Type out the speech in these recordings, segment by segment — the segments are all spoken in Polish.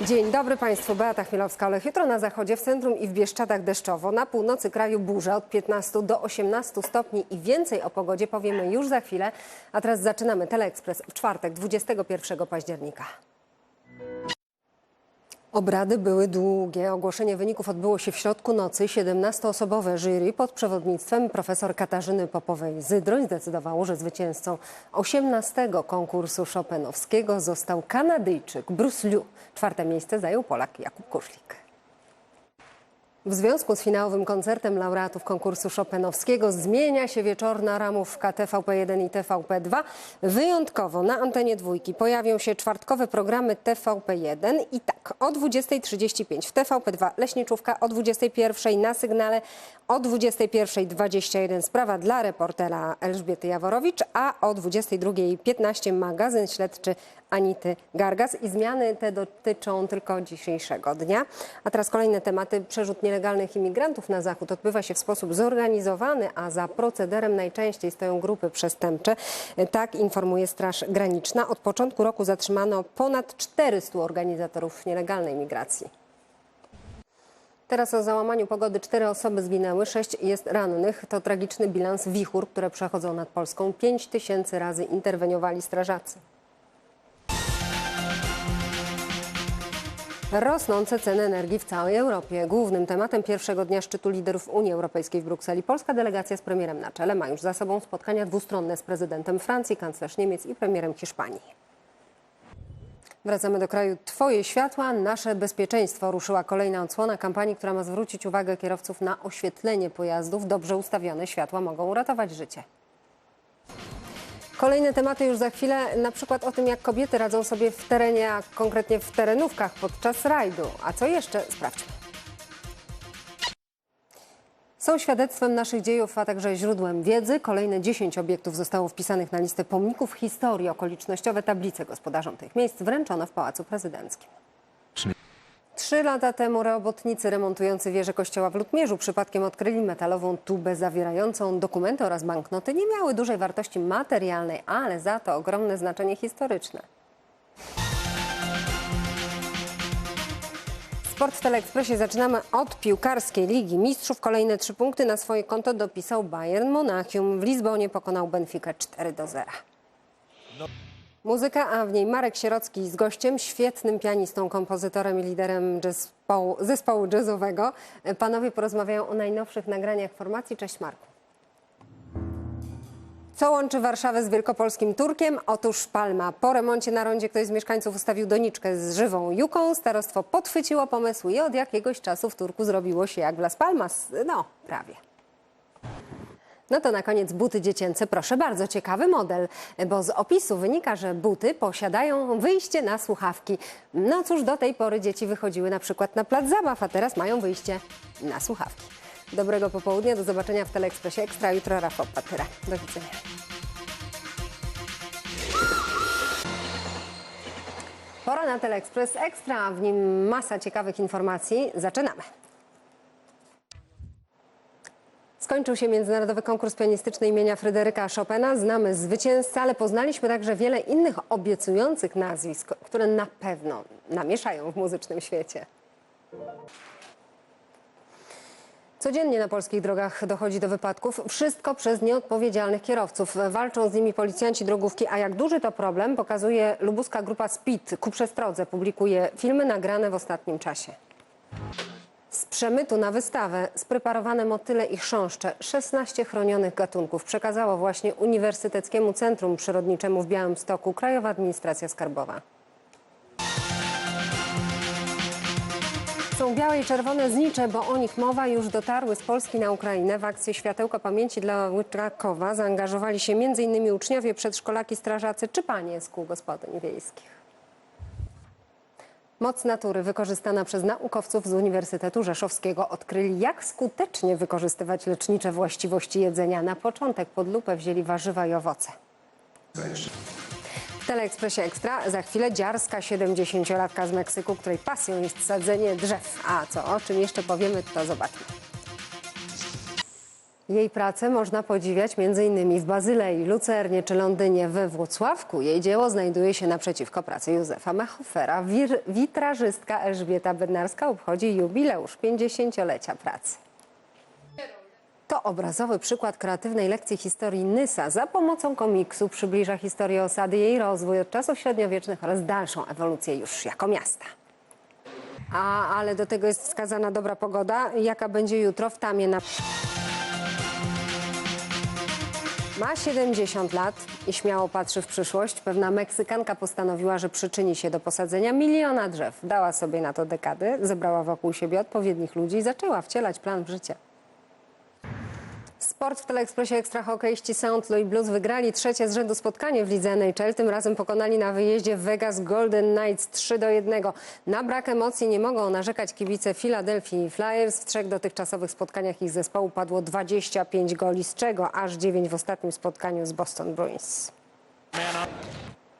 Dzień dobry Państwu, Beata Chmielowska-Olech. Jutro na zachodzie, w centrum i w Bieszczadach deszczowo. Na północy kraju burza od 15 do 18 stopni i więcej o pogodzie powiemy już za chwilę. A teraz zaczynamy Teleekspres w czwartek, 21 października. Obrady były długie. Ogłoszenie wyników odbyło się w środku nocy. 17-osobowe jury pod przewodnictwem profesor Katarzyny Popowej-Zydroń zdecydowało, że zwycięzcą 18 konkursu Chopinowskiego został Kanadyjczyk Bruce Liu. Czwarte miejsce zajął Polak Jakub Kuszlik. W związku z finałowym koncertem laureatów konkursu Chopinowskiego zmienia się wieczorna ramówka TVP1 i TVP2. Wyjątkowo na antenie dwójki pojawią się czwartkowe programy TVP1 i tak o 20.35 w TVP2 Leśniczówka, o 21.00 na sygnale, o 21.21 sprawa dla reportera Elżbiety Jaworowicz, a o 22.15 magazyn śledczy Anity Gargas i zmiany te dotyczą tylko dzisiejszego dnia. A teraz kolejne tematy. Przerzut nielegalnych imigrantów na zachód odbywa się w sposób zorganizowany, a za procederem najczęściej stoją grupy przestępcze. Tak informuje Straż Graniczna. Od początku roku zatrzymano ponad 400 organizatorów nielegalnej migracji. Teraz o załamaniu pogody cztery osoby zginęły, sześć jest rannych. To tragiczny bilans wichur, które przechodzą nad Polską. Pięć tysięcy razy interweniowali strażacy. Rosnące ceny energii w całej Europie. Głównym tematem pierwszego dnia szczytu liderów Unii Europejskiej w Brukseli polska delegacja z premierem na czele ma już za sobą spotkania dwustronne z prezydentem Francji, kanclerz Niemiec i premierem Hiszpanii. Wracamy do kraju. Twoje światła, nasze bezpieczeństwo. Ruszyła kolejna odsłona kampanii, która ma zwrócić uwagę kierowców na oświetlenie pojazdów. Dobrze ustawione światła mogą uratować życie. Kolejne tematy już za chwilę, na przykład o tym, jak kobiety radzą sobie w terenie, a konkretnie w terenówkach podczas rajdu. A co jeszcze? Sprawdźmy. Są świadectwem naszych dziejów, a także źródłem wiedzy. Kolejne 10 obiektów zostało wpisanych na listę pomników historii. Okolicznościowe tablice gospodarzom tych miejsc wręczono w Pałacu Prezydenckim. Trzy lata temu robotnicy remontujący wieżę kościoła w Lutmierzu przypadkiem odkryli metalową tubę zawierającą dokumenty oraz banknoty. Nie miały dużej wartości materialnej, ale za to ogromne znaczenie historyczne. Sport w Teleekspresie zaczynamy od piłkarskiej Ligi Mistrzów. Kolejne trzy punkty na swoje konto dopisał Bayern Monachium. W Lizbonie pokonał Benfica 4 do 0. Muzyka, a w niej Marek Sierocki z gościem, świetnym pianistą, kompozytorem i liderem zespołu, zespołu jazzowego. Panowie porozmawiają o najnowszych nagraniach formacji. Cześć Marku. Co łączy Warszawę z wielkopolskim Turkiem? Otóż Palma. Po remoncie na rondzie ktoś z mieszkańców ustawił doniczkę z żywą juką. Starostwo podchwyciło pomysł i od jakiegoś czasu w Turku zrobiło się jak w Las Palmas. No, prawie. No to na koniec buty dziecięce. Proszę bardzo, ciekawy model, bo z opisu wynika, że buty posiadają wyjście na słuchawki. No cóż, do tej pory dzieci wychodziły na przykład na plac zabaw, a teraz mają wyjście na słuchawki. Dobrego popołudnia, do zobaczenia w Teleekspresie Ekstra. Jutro Rafał Patyra. Do widzenia. Pora na Teleekspres Ekstra, w nim masa ciekawych informacji. Zaczynamy. Skończył się międzynarodowy konkurs pianistyczny imienia Fryderyka Chopina. Znamy zwycięzcę, ale poznaliśmy także wiele innych obiecujących nazwisk, które na pewno namieszają w muzycznym świecie. Codziennie na polskich drogach dochodzi do wypadków. Wszystko przez nieodpowiedzialnych kierowców. Walczą z nimi policjanci drogówki, a jak duży to problem pokazuje lubuska grupa Speed. Ku przestrodze publikuje filmy nagrane w ostatnim czasie. Przemytu na wystawę spreparowane motyle i chrząszcze 16 chronionych gatunków przekazało właśnie Uniwersyteckiemu Centrum Przyrodniczemu w Białymstoku Krajowa Administracja Skarbowa. Są białe i czerwone znicze, bo o nich mowa już dotarły z Polski na Ukrainę. W akcję Światełka Pamięci dla Łytrakowa zaangażowali się m.in. uczniowie, przedszkolaki, strażacy czy panie z kół gospodyń wiejskich. Moc natury wykorzystana przez naukowców z Uniwersytetu Rzeszowskiego odkryli, jak skutecznie wykorzystywać lecznicze właściwości jedzenia. Na początek pod lupę wzięli warzywa i owoce. W Teleekspresie Ekstra za chwilę dziarska 70-latka z Meksyku, której pasją jest sadzenie drzew. A co o czym jeszcze powiemy, to zobaczmy. Jej pracę można podziwiać m.in. w Bazylei, Lucernie czy Londynie. We Włocławku jej dzieło znajduje się naprzeciwko pracy Józefa Mechofera. Wir- Witrażystka Elżbieta Bednarska obchodzi jubileusz 50-lecia pracy. To obrazowy przykład kreatywnej lekcji historii Nysa. Za pomocą komiksu przybliża historię osady, jej rozwój od czasów średniowiecznych oraz dalszą ewolucję już jako miasta. A, ale do tego jest wskazana dobra pogoda. Jaka będzie jutro w Tamie na... Ma 70 lat i śmiało patrzy w przyszłość. Pewna Meksykanka postanowiła, że przyczyni się do posadzenia miliona drzew. Dała sobie na to dekady, zebrała wokół siebie odpowiednich ludzi i zaczęła wcielać plan w życie. Sport w Teleekspresie Ekstra hokeiści St. Louis Blues wygrali trzecie z rzędu spotkanie w lidze NHL. Tym razem pokonali na wyjeździe Vegas Golden Knights 3 do 1. Na brak emocji nie mogą narzekać kibice Philadelphia Flyers. W trzech dotychczasowych spotkaniach ich zespołu padło 25 goli, z czego aż 9 w ostatnim spotkaniu z Boston Bruins.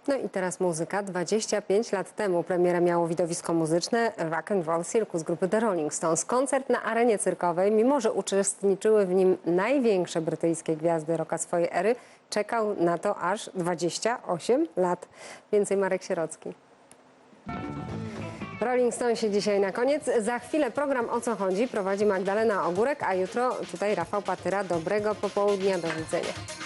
No i teraz muzyka. 25 lat temu premierę miało widowisko muzyczne Rock and Roll Circus grupy The Rolling Stones. Koncert na arenie cyrkowej, mimo że uczestniczyły w nim największe brytyjskie gwiazdy rocka swojej ery, czekał na to aż 28 lat. Więcej Marek Sierocki. Rolling Stone się dzisiaj na koniec. Za chwilę program O co chodzi prowadzi Magdalena Ogórek, a jutro tutaj Rafał Patyra. Dobrego popołudnia, do widzenia.